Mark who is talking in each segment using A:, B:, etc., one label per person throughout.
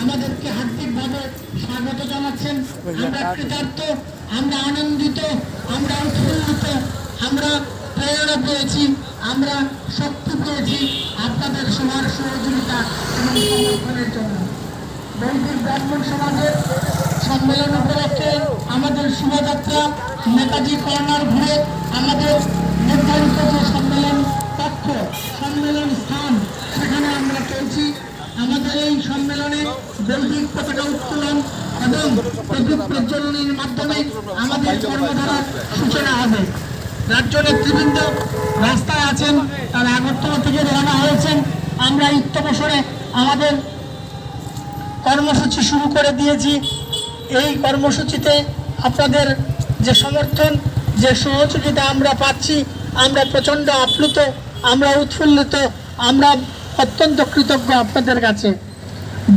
A: আমাদেরকে স্বাগত জানাচ্ছেন আমরা আমরা আমরা প্রেরণা পেয়েছি আমরা শক্তি পেয়েছি আপনাদের সবার সহযোগিতা সমর্থনের ব্রাহ্মণ সমাজের সম্মেলন উপলক্ষে আমাদের শুভযাত্রা নেতাজি কর্নার ঘুরে আমাদের নির্ধারিত যে সম্মেলন কক্ষ সম্মেলন স্থান সেখানে আমরা চলছি আমাদের এই সম্মেলনে বৈদিক পতাকা উত্তোলন এবং প্রদীপ প্রজ্বলনের মাধ্যমে আমাদের কর্মধারার সূচনা হবে রাজ্য নেতৃবৃন্দ রাস্তায় আছেন তারা আগরতলা থেকে রওনা হয়েছেন আমরা ইত্যবসরে আমাদের কর্মসূচি শুরু করে দিয়েছি। এই কর্মসূচিতে আপনাদের যে সমর্থন, যে সহযোগিতা আমরা পাচ্ছি, আমরা প্রচণ্ড আপ্লুত, আমরা উৎফুল্লিত, আমরা অত্যন্ত কৃতজ্ঞ আপনাদের কাছে।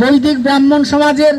A: বৈদিক ব্রাহ্মণ সমাজের